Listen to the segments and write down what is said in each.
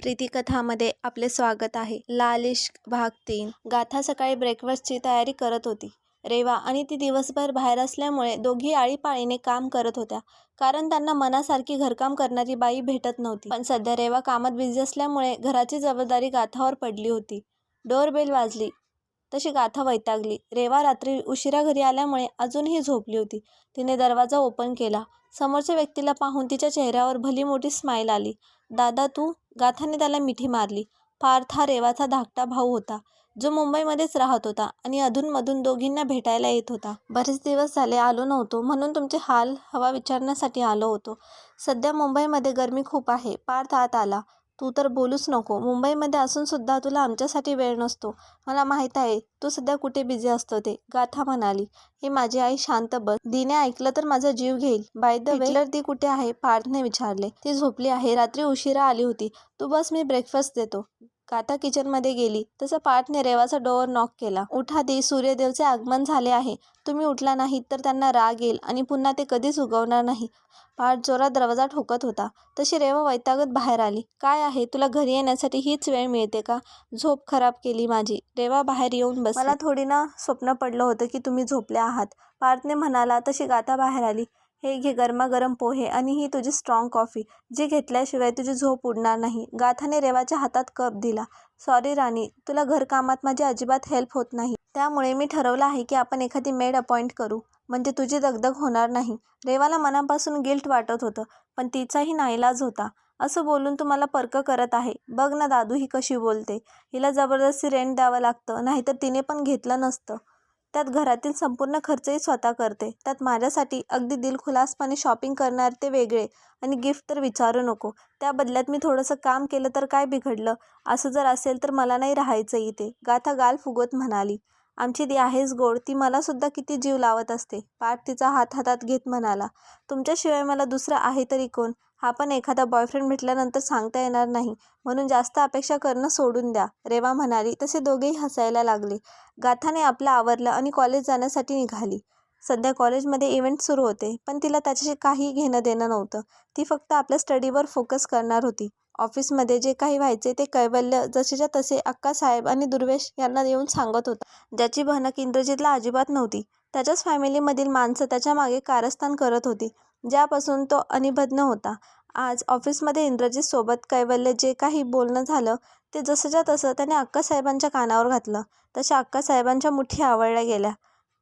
प्रीतिकथामध्ये आपले स्वागत आहे. लाल भाग तीन. गाथा सकाळी ब्रेकफास्टची तयारी करत होती. रेवा आणि ती दिवसभर बाहेर असल्यामुळे दोघी आळीपाळीने काम करत होत्या. कारण त्यांना मनासारखी घरकाम करणारी बाई भेटत नव्हती. पण सध्या रेवा कामात बिझी असल्यामुळे घराची जबाबदारी गाथावर पडली होती. डोरबेल वाजली. तशी गाथा वैतागली. रेवा रात्री उशिरा घरी आल्यामुळे अजूनही झोपली होती. तिने दरवाजा ओपन केला. समोरच्या व्यक्तीला पाहून तिच्या चेहऱ्यावर भली मोठी स्माईल आली. दादा तू गाथाने त्याला मिठी मारली. पार्थ हा रेवाचा धाकटा भाऊ होता. जो मुंबईमध्येच राहत होता आणि अधूनमधून दोघींना भेटायला येत होता. बरेच दिवस झाले आलो नव्हतो म्हणून तुमचे हाल हवा विचारण्यासाठी आलो होतो. सध्या मुंबईमध्ये गरमी खूप आहे. पार्थ आत आला. तू तर बोलूच नको. मुंबईमध्ये असूनसुद्धा तुला आमच्यासाठी वेळ नसतो. मला माहीत आहे तू सध्या कुठे बिझी असतो ते. गाथा म्हणाली. हे माझी आई शांत बस. दिने ऐकलं तर माझा जीव घेईल. बाय द वेलर ती कुठे आहे? पार्थने विचारले. ती झोपली आहे. रात्री उशिरा आली होती. तू बस मी ब्रेकफास्ट देतो. गाथा किचनमध्ये गेली. तसं पार्थने रेवाचा डोअर नॉक केला. उठा दे सूर्यदेवचे आगमन झाले आहे. तुम्ही उठला नाहीत तर त्यांना राग येईल आणि पुन्हा ते कधीच उगवणार नाही. पाठ जोरात दरवाजा ठोकत होता. तशी रेवा वैतागत बाहेर आली. काय आहे? तुला घरी येण्यासाठी हीच वेळ मिळते का? झोप खराब केली माझी. रेवा बाहेर येऊन बस मला थोडी ना स्वप्न पडलं होतं की तुम्ही झोपले आहात. पार्थने म्हणाला तशी गाथा बाहेर आली. हे घे गरमागरम पोहे आणि ही तुझी स्ट्रॉंग कॉफी जी घेतल्याशिवाय तुझी झोप उडणार नाही. गाथाने रेवाच्या हातात कप दिला. सॉरी राणी. तुला घरकामात माझी अजिबात हेल्प होत नाही. त्यामुळे मी ठरवलं आहे की आपण एखादी मेड अपॉइंट करू. म्हणजे तुझी दगदग होणार नाही. रेवाला मनापासून गिल्ट वाटत होतं पण तिचाही नाईलाज होता. असं बोलून तू मला पर्क करत आहे. बघ ना दादू ही कशी बोलते. हिला जबरदस्ती रेंट द्यावं लागतं नाहीतर तिने पण घेतलं नसतं. त्यात घरातील संपूर्ण खर्चही स्वतः करते. त्यात माझ्यासाठी अगदी दिलखुलासपणे शॉपिंग करणार ते वेगळे आणि गिफ्ट तर विचारू नको. त्या बदल्यात मी थोडंसं काम केलं तर काय बिघडलं? असं जर असेल तर मला नाही राहायचं इथे. गाथा गाल फुगवत म्हणाली. आमची ती आहेच गोड. ती मलासुद्धा किती जीव लावत असते. पाठ तिचा हात हातात घेत म्हणाला. तुमच्याशिवाय मला दुसरं आहे तरी कोण? हा पण एखादा बॉयफ्रेंड भेटल्यानंतर सांगता येणार नाही. म्हणून जास्त अपेक्षा करणं सोडून द्या. रेवा म्हणाली तसे दोघेही हसायला लागले. गाथाने आपलं आवरलं आणि कॉलेज जाण्यासाठी निघाली. सध्या कॉलेजमध्ये इव्हेंट सुरू होते पण तिला त्याच्याशी काही घेणं देणं नव्हतं. ती फक्त आपल्या स्टडीवर फोकस करणार होती. ऑफिसमध्ये जे काही व्हायचे ते कैवल्य जसेच्या तसे अक्कासाहेब आणि दुर्वेश यांना येऊन सांगत होता. ज्याची भनक इंद्रजितला अजिबात नव्हती. त्याच्याच फॅमिलीमधील माणसं त्याच्यामागे कारस्थान करत होती. ज्यापासून तो अनिबद्ध होता. आज ऑफिसमध्ये इंद्रजीतसोबत कैवल्य जे काही बोलणं झालं ते जसंच्या तसं त्याने अक्कासाहेबांच्या कानावर घातलं. तशा अक्कासाहेबांच्या मुठी आवडल्या गेल्या.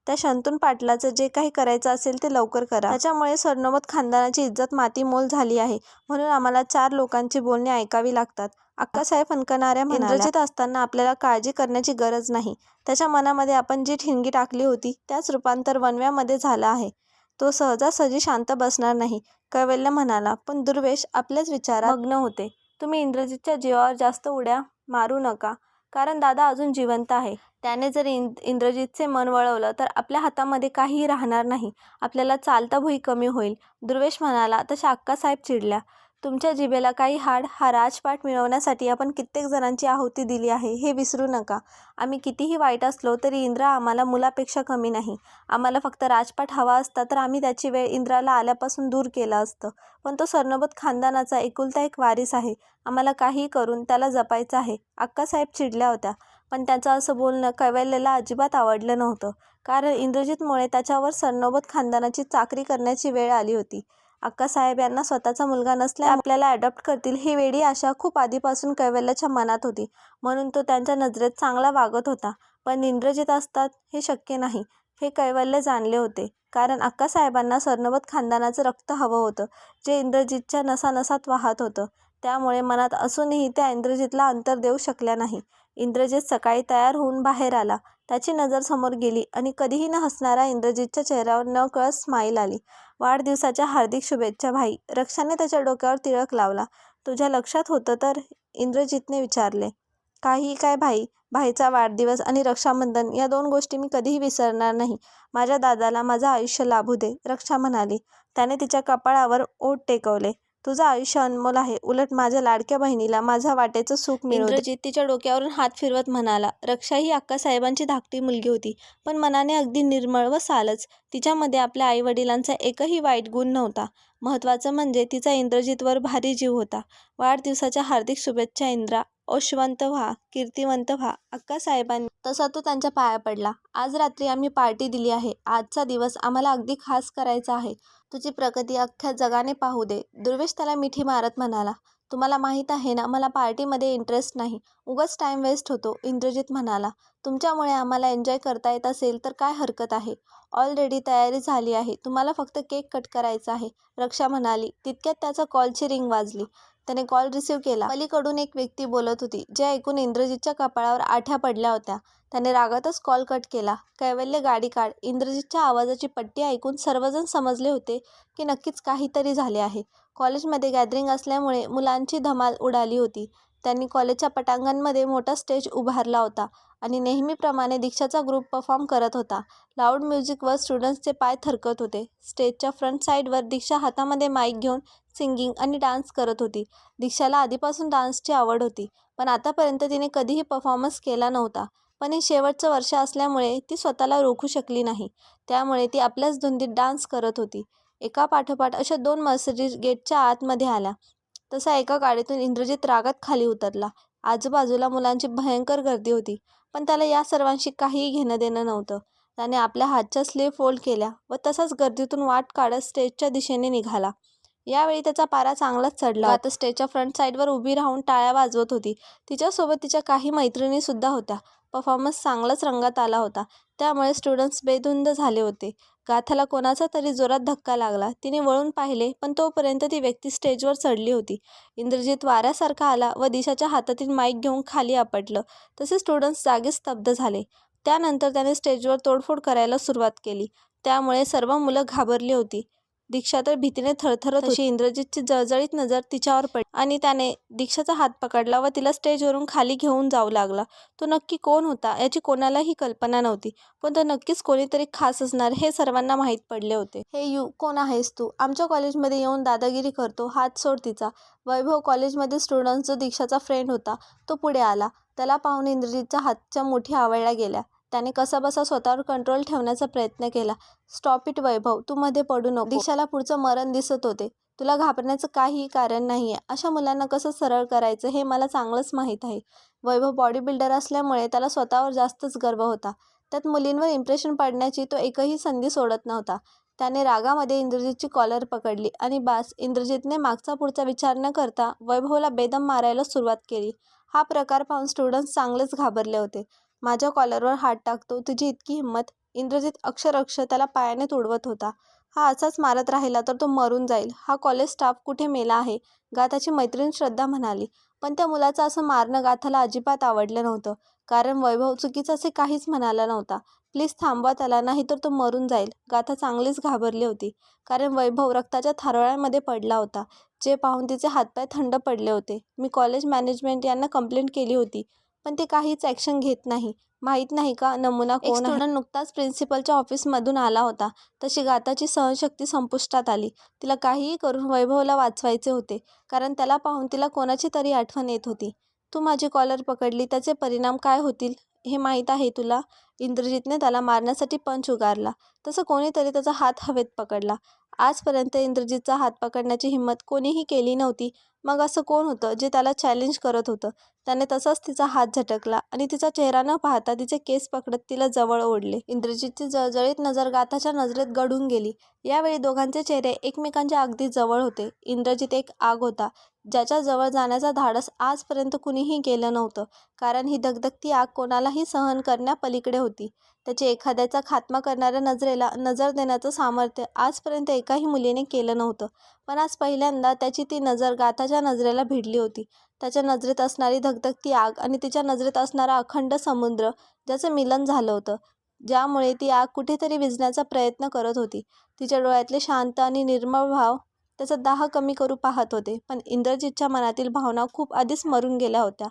त्या शंतून पाटलाचं जे काही करायचं असेल ते लवकर करा. त्याच्यामुळे सरनोबत खानदानाची इज्जत मातीमोल झाली आहे म्हणून आम्हाला चार लोकांची बोलणी ऐकावी लागतात. अक्कासाहेब फणकणाऱ्या इंद्रजित असताना आपल्याला काळजी करण्याची गरज नाही. त्याच्या मनामध्ये आपण जी ठिणगी टाकली होती त्याच रूपांतर वनव्यामध्ये झालं आहे. तो सहजासहजी शांत बसणार नाही कैवल्य म्हणाला. पण दुर्वेश आपल्याच विचारात मग्न होते. तुम्ही इंद्रजितच्या जीवावर जास्त उड्या मारू नका कारण दादा अजून जिवंत आहे. त्याने जर इंद इंद्रजितचे मन वळवलं तर आपल्या हातामध्ये काहीही राहणार नाही. आपल्याला चालता भुई कमी होईल. दुर्वेश म्हणाला तशा अक्कासाहेब चिडल्या. तुमच्या जिभेला काही हाड हा राजपाठ मिळवण्यासाठी आपण कित्येक जणांची आहुती दिली आहे हे विसरू नका. आम्ही कितीही वाईट असलो तरी इंद्रा आम्हाला मुलापेक्षा कमी नाही. आम्हाला फक्त राजपाठ हवा असता तर आम्ही त्याची वेळ इंद्राला आल्यापासून दूर केलं असतं. पण तो सरनोबत खानदानाचा एकुलता एक वारीस आहे. आम्हाला काही करून त्याला जपायचं आहे. अक्कासाहेब चिडल्या होत्या. पण त्याचं असं बोलणं कैवल्यला अजिबात आवडलं नव्हतं. कारण इंद्रजितमुळे त्याच्यावर सरनोबत खानदानाची चाकरी करण्याची वेळ आली होती. अक्कासाहेब यांना स्वतःचा मुलगा नसल्या आपल्याला अडॉप्ट करतील ही वेडी आशा खूप आधीपासून कैवल्याच्या मनात होती. म्हणून तो त्यांच्या नजरेत चांगला वागत होता. पण इंद्रजित असतात हे शक्य नाही. हे कैवल्य जाणले होते. कारण अक्कासाहेबांना सरनोबत खानदानाचं रक्त हवं होतं जे इंद्रजितच्या नसानसात वाहत होतं. त्यामुळे मनात असूनही त्या इंद्रजितला अंतर देऊ शकल्या नाही. इंद्रजित सकाळी तयार होऊन बाहेर आला. त्याची नजर समोर गेली आणि कधीही न हसणारा इंद्रजितच्या चेहऱ्यावर न कळत स्माईल आली. वाढदिवसाच्या हार्दिक शुभेच्छा भाई. रक्षाने त्याच्या डोक्यावर तिळक लावला. तुझ्या लक्षात होतं तर? इंद्रजितने विचारले. काही काय भाई? भाईचा वाढदिवस आणि रक्षाबंधन या दोन गोष्टी मी कधीही विसरणार नाही. माझ्या दादाला माझं आयुष्य लाभू दे रक्षा म्हणाली. त्याने तिच्या कपाळावर ओठ टेकवले. तुझं आयुष्य अनमोल आहे. उलट माझ्या लाडक्या बहिणीला माझ्या वाटेचं सुख मिळू इंद्रजित तिच्या डोक्यावरून हात फिरवत म्हणाला रक्षा ही अक्कासाहेबांची धाकटी मुलगी होती पण मनाने अगदी निर्मळ व सालच. तिच्यामध्ये आपल्या आईवडिलांचा एकही वाईट गुण नव्हता. महत्त्वाचं म्हणजे तिचा इंद्रजितवर भारी जीव होता. वाढदिवसाच्या हार्दिक शुभेच्छा इंद्रा. ओशवंत व्हा कीर्तिवंत व्हा अक्कासाहेबांनी तसा तो त्यांच्या पाया पडला. आज रात्री आम्ही पार्टी दिली आहे. आजचा दिवस आम्हाला अगदी खास करायचा आहे. तुझी प्रगती अख्ख्या जगाने पाहू दे. दुर्वेश त्याला मिठी मारत म्हणाला. तुम्हाला माहीत आहे ना मला पार्टीमध्ये इंटरेस्ट नाही. उगाच टाईम वेस्ट होतो इंद्रजित म्हणाला. तुमच्यामुळे आम्हाला एन्जॉय करता येत असेल तर काय हरकत आहे? ऑलरेडी तयारी झाली आहे. तुम्हाला फक्त केक कट करायचा आहे. रक्षा म्हणाली. तितक्यात त्याचा कॉलची रिंग वाजली. त्याने कॉल रिसीव्ह केला. अलीकडून एक व्यक्ती बोलत होती जे ऐकून इंद्रजितच्या कपाळावर आठ्या पडल्या होत्या. त्याने रागातच कॉल कट केला. कैवल्य गाडी काढ. इंद्रजितच्या आवाजाची पट्टी ऐकून सर्वजण समजले होते की नक्कीच काहीतरी झाले आहे. कॉलेजमध्ये गॅदरिंग असल्यामुळे मुलांची धमाल उडाली होती. त्यांनी कॉलेजच्या पटांगणमध्ये मोठा स्टेज उभारला होता आणि नेहमीप्रमाणे दीक्षाचा ग्रुप परफॉर्म करत होता. लाऊड म्युझिकवर स्टुडंट्सचे पाय थरकत होते. स्टेजच्या फ्रंट साईडवर दीक्षा हातामध्ये माईक घेऊन सिंगिंग आणि डान्स करत होती. दीक्षाला आधीपासून डान्सची आवड होती पण आतापर्यंत तिने कधीही परफॉर्मन्स केला नव्हता. पण हे शेवटचं वर्ष असल्यामुळे ती स्वतःला रोखू शकली नाही. त्यामुळे ती आपल्याच धुंदीत डान्स करत होती. एका पाठोपाठ अशा दोन मर्सिडीज गेटच्या आतमध्ये आल्या. तसा एका गाडीतून इंद्रजित रागात खाली उतरला. आजूबाजूला मुलांची भयंकर गर्दी होती पण त्याला या सर्वांशी काहीही घेणं देणं नव्हतं. त्याने आपल्या हातच्या स्लीव फोल्ड केल्या व तसाच गर्दीतून वाट काढत स्टेजच्या दिशेने निघाला. यावेळी त्याचा पारा चांगलाच चढला आता स्टेजच्या फ्रंट साईडवर उभी राहून टाळ्या वाजवत होती. तिच्यासोबत तिच्या काही मैत्रिणीसुद्धा होत्या. परफॉर्मन्स चांगलाच रंगात आला होता. त्यामुळे स्टुडंट्स बेधुंद झाले होते. गाथाला कोणाचा तरी जोरात धक्का लागला. तिने वळून पाहिले पण तोपर्यंत ती व्यक्ती स्टेजवर चढली होती. इंद्रजित वाऱ्यासारखा आला व दिशाच्या हातातील माईक घेऊन खाली आपटलं. तसे स्टुडंट्स जागीच स्तब्ध झाले. त्यानंतर त्याने स्टेजवर तोडफोड करायला सुरुवात केली. त्यामुळे सर्व मुलं घाबरली होती. दीक्षा तर भीतीने थरथरत होती. इंद्रजितची जळजळीत नजर तिच्यावर पडली आणि त्याने दीक्षाचा हात पकडला व तिला स्टेजवरून खाली घेऊन जाऊ लागला. तो नक्की कोण होता याची कोणालाही कल्पना नव्हती पण तो नक्कीच कोणीतरी खास असणार हे सर्वांना माहीत पडले होते. हे यू कोण आहेस तू? आमच्या कॉलेजमध्ये येऊन दादागिरी करतो हात सोड तिचा. वैभव कॉलेजमध्ये स्टुडंट जो दीक्षाचा फ्रेंड होता तो पुढे आला. त्याला पाहून इंद्रजितच्या हातच्या मुठी आवळल्या गेल्या. त्याने कसाबसा स्वतःवर कंट्रोल ठेवण्याचा प्रयत्न केला. स्टॉप इट वैभव. तू मध्ये पडू नको. दिशाला पुढचं मरण दिसत होते. तुला घाबरण्याचं काहीही कारण नाही आहे अशा मुलांना कसं सरळ करायचं हे मला चांगलंच माहीत आहे. वैभव बॉडी बिल्डर असल्यामुळे त्याला स्वतःवर जास्तच गर्व होता. त्यात मुलींवर इम्प्रेशन पडण्याची तो एकही संधी सोडत नव्हता. त्याने रागामध्ये इंद्रजितची कॉलर पकडली आणि बास इंद्रजितने मागचा पुढचा विचार न करता वैभवला बेदम मारायला सुरुवात केली. हा प्रकार पाहून स्टुडंट्स चांगलेच घाबरले होते. माझ्या कॉलरवर हात टाकतो. तुझी इतकी हिंमत. इंद्रजित अक्षरक्ष त्याला पायाने तुडवत होता. हा असाच मारत राहिला तर तो मरून जाईल. हा कॉलेज स्टाफ कुठे मेला आहे? गाथाची मैत्रीण श्रद्धा म्हणाली. पण त्या मुलाचं असं मारणं गाथाला अजिबात आवडलं नव्हतं. कारण वैभव चुकीचं असे काहीच म्हणाला नव्हता. प्लीज थांबवा त्याला. नाही तर तो मरून जाईल. गाथा चांगलीच घाबरली होती. कारण वैभव रक्ताच्या थारोळ्यामध्ये पडला होता. जे पाहून तिचे हातपाय थंड पडले होते. मी कॉलेज मॅनेजमेंट यांना कंप्लेंट केली होती. पण ते काहीच ॲक्शन घेत नाही. माहीत नाही का नमुना कोण स्टुडंट नुकताच प्रिन्सिपलच्या ऑफिसमधून आला होता. तशी गाताची सहनशक्ती संपुष्टात आली. तिला काहीही करून वैभवला वाचवायचे होते. कारण त्याला पाहून तिला कोणाची तरी आठवण येत होती. तू माझी कॉलर पकडली त्याचे परिणाम काय होतील हे माहीत आहे तुला? इंद्रजितने त्याला मारण्यासाठी पंच उगारला. तसं कोणीतरी त्याचा हात हवेत पकडला. आजपर्यंत इंद्रजितचा हात पकडण्याची हिंमत कोणीही केली नव्हती. मग असं कोण होतं जे त्याला चॅलेंज करत होतं? त्याने तसाच तिचा हात झटकला आणि तिचा चेहरा न पाहता तिचे केस पकडत तिला जवळ ओढले. इंद्रजितची जळजळीत नजर गाथाच्या नजरेत गढून गेली. यावेळी दोघांचे चेहरे एकमेकांच्या अगदी जवळ होते. इंद्रजित एक आग होता. ज्याच्या जवळ जाण्याचा धाडस आजपर्यंत कुणीही केलं नव्हतं. कारण ही धगधगती आग कोणालाही सहन करण्यापलीकडे होती. त्याची एखाद्याचा खात्मा करणाऱ्या नजरेला नजर देण्याचं सामर्थ्य आजपर्यंत एकाही मुलीने केलं नव्हतं. पण आज पहिल्यांदा त्याची ती नजर गाथाच्या नजरेला भिडली होती. त्याच्या नजरेत असणारी धगधगती आग आणि तिच्या नजरेत असणारा अखंड समुद्र ज्याचं मिलन झालं होतं. ज्यामुळे ती आग कुठेतरी विजण्याचा प्रयत्न करत होती. तिच्या डोळ्यातले शांत आणि निर्मळ भाव त्याचा दाह कमी करू पाहत होते. पण इंद्रजितच्या मनातील भावना खूप आधीच मरून गेल्या होत्या.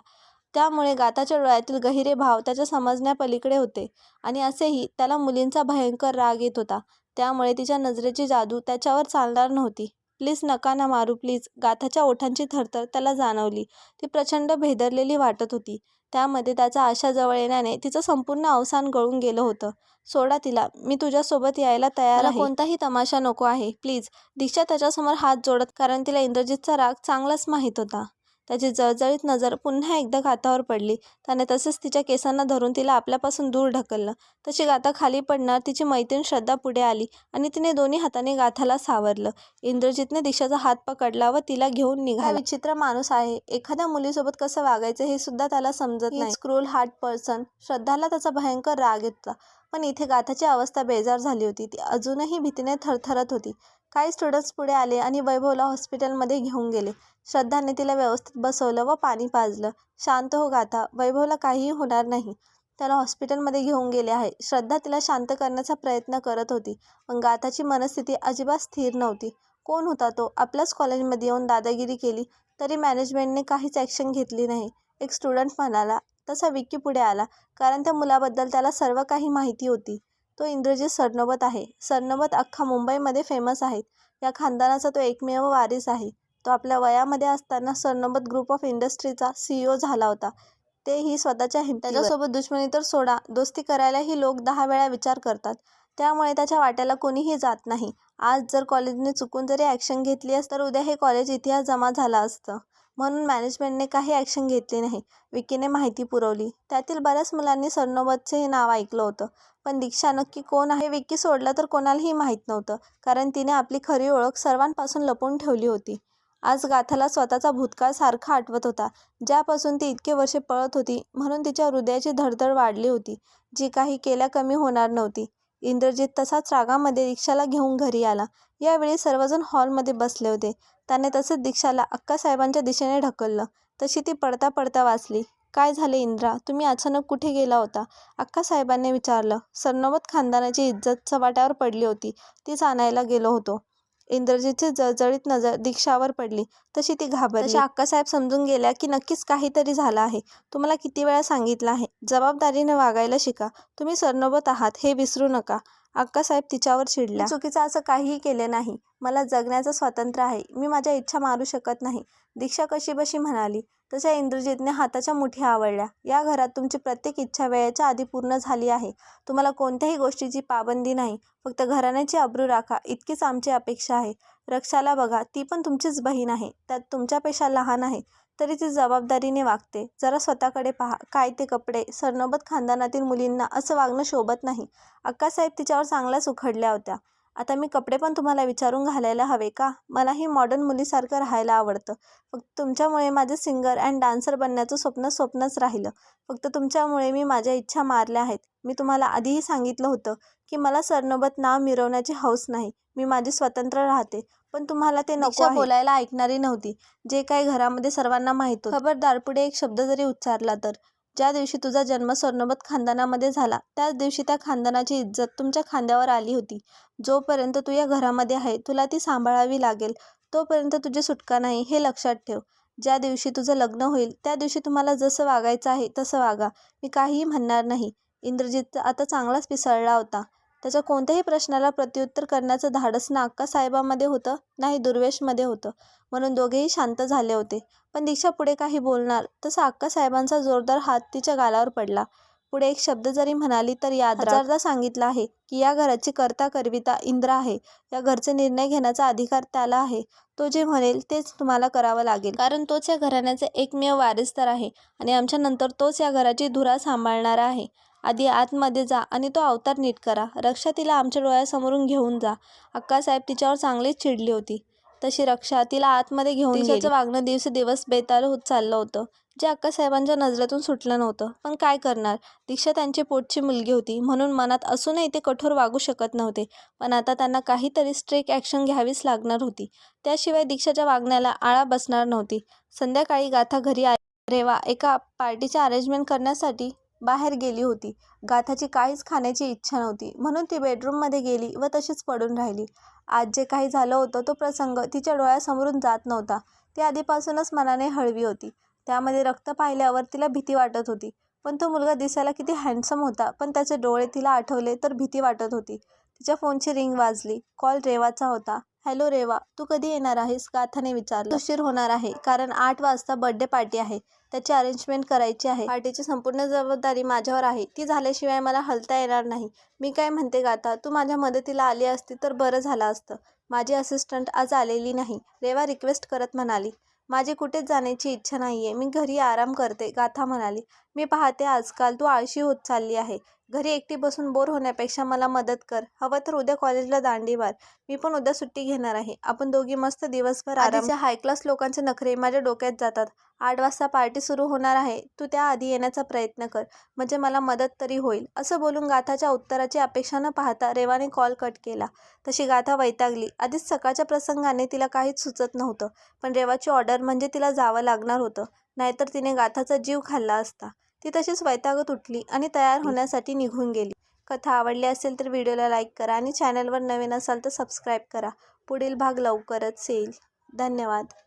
त्यामुळे गाताच्या डोळ्यातील गहिरे भाव त्याच्या समजण्यापलीकडे होते आणि असेही त्याला मुलींचा भयंकर राग येत होता. त्यामुळे तिच्या नजरेची जादू त्याच्यावर चालणार नव्हती. प्लीज नका ना मारू प्लीज. गाथाच्या ओठांची थरथर त्याला जाणवली. ती प्रचंड भेदरलेली वाटत होती. त्यामध्ये त्याचा आशा जवळ येण्याने तिचं संपूर्ण अवसान गळून गेलं होतं. सोडा तिला मी तुझ्यासोबत यायला तयार आहे. कोणताही तमाशा नको आहे प्लीज. दीक्षा त्याच्यासमोर हात जोडत कारण तिला इंद्रजितचा राग चांगलाच माहीत होता. त्याची जळजळीत नजर पुन्हा एकदा गाथावर पडली. त्याने तसेच तिच्या केसांना धरून तिला आपल्यापासून दूर ढकललं. तशी गाथा खाली पडणार तिची मैत्रीण श्रद्धा पुढे आली आणि तिने दोन्ही हाताने गाथाला सावरलं. इंद्रजितने दिशाचा हात पकडला व तिला घेऊन निघाला. विचित्र माणूस आहे. एखाद्या मुलीसोबत कसं वागायचं हे सुद्धा त्याला समजत नाही. क्रूल हार्ट पर्सन श्रद्धाला त्याचा भयंकर राग येतला. पण इथे गाथाची अवस्था बेजार झाली होती. ती अजूनही भीतीने थरथरत होती. काही स्टुडंट्स पुढे आले आणि वैभवला हॉस्पिटलमध्ये घेऊन गेले. श्रद्धाने तिला व्यवस्थित बसवलं व पाणी पाजलं. शांत हो गाथा वैभवला काहीही होणार नाही. त्याला हॉस्पिटलमध्ये घेऊन गेले आहे. श्रद्धा तिला शांत करण्याचा प्रयत्न करत होती. पण गाथाची मनस्थिती अजिबात स्थिर नव्हती. कोण होता तो? आपल्याच कॉलेजमध्ये येऊन दादागिरी केली तरी मॅनेजमेंटने काहीच ॲक्शन घेतली नाही. एक स्टुडंट म्हणाला तसा विक्की पुढे आला कारण त्या मुलाबद्दल त्याला सर्व काही माहिती होती. तो इंद्रजित सरनोबत आहे. सरनोबत अख्खा मुंबईमध्ये फेमस आहेत. या खानदानाचा तो एकमेव वारीस आहे. तो आपल्या वयामध्ये असताना सरनोबत ग्रुप ऑफ इंडस्ट्रीचा सी ओ झाला होता. तेही स्वतःच्या त्याच्यासोबत दुश्मनी तर सोडा दोस्ती करायलाही लोक दहा वेळा विचार करतात. त्यामुळे त्याच्या वाट्याला कोणीही जात नाही. आज जर कॉलेजने चुकून जरी ॲक्शन घेतली असतं तर उद्या हे कॉलेज इतिहास जमा झाला असतं. म्हणून मॅनेजमेंटने काही ॲक्शन घेतली नाही. विकीने माहिती पुरवली. त्यातील बऱ्याच मुलांनी सरनोबतचे हे नाव ऐकलं होतं. पण दीक्षा नक्की कोण आहे विकी सोडलं तर कोणालाही माहीत नव्हतं कारण तिने आपली खरी ओळख सर्वांपासून लपवून ठेवली होती. आज गाथाला स्वतःचा भूतकाळ सारखा आठवत होता ज्यापासून ती इतके वर्षे पळत होती म्हणून तिच्या हृदयाची धडधड वाढली होती. जी काही केल्या कमी होणार नव्हती. इंद्रजित तसाच रागामध्ये रिक्षाला घेऊन घरी आला. यावेळी सर्वजण हॉलमध्ये बसले होते. त्याने तसंच दीक्षाला अक्कासाहेबांच्या दिशेने ढकललं. तशी ती पडता पडता वाचली. काय झाले इंद्रा? तुम्ही अचानक कुठे गेला होता? अक्कासाहेबांनी विचारलं. सरनोबत खानदानाची इज्जत चव्हाट्यावर पडली होती. तीच आणायला गेलो होतो. इंद्रजीची जळजळीत नजर दीक्षावर पडली. तशी ती घाबरली. तशा अक्कासाहेब समजून गेल्या की नक्कीच काहीतरी झालं आहे. तुम्हाला किती वेळा सांगितलं आहे. जबाबदारीने वागायला शिका. तुम्ही सरनोबत आहात हे विसरू नका. अक्कासाहेब तिच्यावर चिडल्या. चुकीचं असं काहीही केले नाही. मला जगण्याचं स्वातंत्र्य आहे. मी माझ्या इच्छा मारू शकत नाही. दीक्षा कशी बशी म्हणाली. तशा इंद्रजितने हाताच्या मुठी आवडल्या या घरात तुमची प्रत्येक इच्छा वेळेच्या आधी पूर्ण झाली आहे. तुम्हाला कोणत्याही गोष्टीची पाबंदी नाही. फक्त घराण्याची अब्रू राखा. इतकीच आमची अपेक्षा आहे. रक्षाला बघा. ती पण तुमचीच बहीण आहे. त्यात तुमच्यापेक्षा लहान आहे. तरी ती जबाबदारीने वागते. जरा स्वतःकडे पहा काय ते कपडे? सरनोबत खानदानातील मुलींना असं वागणं शोभत नाही. अक्कासाहेब तिच्यावर चांगल्याच उखडल्या होत्या. आता मी कपडे पण तुम्हाला विचारून घालायला हवे का? मलाही मॉडर्न मुलीसारखं राहायला आवडतं. फक्त तुमच्यामुळे माझं सिंगर अँड डान्सर बनण्याचं स्वप्न स्वप्नच राहिलं. फक्त तुमच्यामुळे मी माझ्या इच्छा मारल्या आहेत. मी तुम्हाला आधीही सांगितलं होतं की मला सरनोबत नाव मिरवण्याची हौस नाही. मी माझी स्वतंत्र राहते. पण तुम्हाला ते नको बोलायला ऐकणारी नव्हती. जे काही घरामध्ये सर्वांना माहीत होतं. खबरदार पुढे एक शब्द जरी उच्चारला तर. ज्या दिवशी तुझा जन्म स्वर्णमत खानदानामध्ये झाला त्याच दिवशी त्या खानदानाची इज्जत तुमच्या खांद्यावर आली होती. जोपर्यंत तू या घरामध्ये आहे तुला ती सांभाळावी लागेल. तोपर्यंत तुझी सुटका नाही हे लक्षात ठेव. ज्या दिवशी तुझं लग्न होईल त्या दिवशी तुम्हाला जसं वागायचं आहे तसं वागा. मी काहीही म्हणणार नाही. इंद्रजित आता चांगलाच पिसळला होता. त्याच्या कोणत्याही प्रश्नाला प्रत्युत्तर करण्याचं धाडस ना अक्कासाहेबामध्ये होतं? नाही दुर्वेशमध्ये होतं. म्हणून दोघेही शांत झाले होते. पण दीक्षा पुढे काही बोलणार तसा अक्कासाहेबांचा जोरदार हात तिच्या गालावर पडला. पुढे एक शब्द जरी म्हणाली तर याद हजारदा सांगितलं आहे की या घराची कर्ता करविता इंद्र आहे. या घरचे निर्णय घेण्याचा अधिकार त्याला आहे. तो जे म्हणेल तेच तुम्हाला करावं लागेल. कारण तोच या घराण्याचे एकमेव वारिसदार आहे आणि आमच्या नंतर तोच या घराची धुरा सांभाळणारा आहे. आधी आतमध्ये जा आणि तो अवतार नीट करा. रक्षा तिला आमच्या डोळ्यासमोरून घेऊन जा. अक्कासाहेब तिच्यावर चांगलीच चिडली होती. तशी रक्षा तिला आतमध्ये घेऊन तिच्याचं वागणं दिवसेदिवस बेताल होत चाललं होतं. जे अक्कासाहेबांच्या नजरेतून सुटलं नव्हतं. पण काय करणार? दीक्षा त्यांची पोटची मुलगी होती. म्हणून मनात असूनही ते कठोर वागू शकत नव्हते. पण आता त्यांना काहीतरी स्ट्रिक ॲक्शन घ्यावीच लागणार होती. त्याशिवाय दीक्षाच्या वागण्याला आळा बसणार नव्हती. संध्याकाळी गाथा घरी आली. रेवा एका पार्टीचे अरेंजमेंट करण्यासाठी बाहेर गेली होती. गाथाची काहीच खाण्याची इच्छा नव्हती. म्हणून ती बेडरूममध्ये गेली व तशीच पडून राहिली. आज जे काही झालं होतं तो प्रसंग तिच्या डोळ्यासमोरून जात नव्हता. ती आधीपासूनच मनाने हळवी होती. त्यामध्ये रक्त पाहिल्यावर तिला भीती वाटत होती. पण तो मुलगा दिसायला किती हँडसम होता. पण त्याचे डोळे तिला आठवले तर भीती वाटत होती. तिच्या फोनची रिंग वाजली. कॉल रेवाचा होता. हॅलो रेवा तू कधी येणार आहेस? गाथाने विचारलं. उशीर होणार आहे कारण आठ वाजता बर्थडे पार्टी आहे. त्याची अरेंजमेंट करायची आहे. पार्टीची संपूर्ण जबाबदारी माझ्यावर आहे. ती झाल्याशिवाय मला हलता येणार नाही. मी काय म्हणते गाथा तू माझ्या मदतीला आली असती तर बरं झालं असतं. माझी असिस्टंट आज आलेली नाही. रेवा रिक्वेस्ट करत म्हणाली माझी कुठेच जाण्याची इच्छा नाही आहे मी घरी आराम करते. गाथा म्हणाली मी पाहते आजकाल तू आळशी होत चालली आहे. घरी एकटी बसून बोर होण्यापेक्षा मला मदत कर. हवं तर उद्या कॉलेजला दांडी मार मी पण उद्या सुट्टी घेणार आहे. आपण दोघी मस्त दिवसभर आधीच्या हाय क्लास लोकांचे नखरे माझ्या डोक्यात जातात. आठ वाजता पार्टी सुरू होणार आहे. तू त्याआधी येण्याचा प्रयत्न कर. म्हणजे मला मदत तरी होईल. असं बोलून गाथाच्या उत्तराची अपेक्षा न पाहता रेवाने कॉल कट केला. तशी गाथा वैतागली. आधीच सकाळच्या प्रसंगाने तिला काहीच सुचत नव्हतं. पण रेवाची ऑर्डर म्हणजे तिला जावं लागणार होतं. नाहीतर तिने गाथाचा जीव खाल्ला असता. ती तशीच वैतागत उठली आणि तयार होण्यासाठी निघून गेली. कथा आवडली असेल तर व्हिडिओला लाईक करा आणि चॅनलवर नवीन असाल तर सबस्क्राईब करा. पुढील भाग लवकरच येईल. धन्यवाद.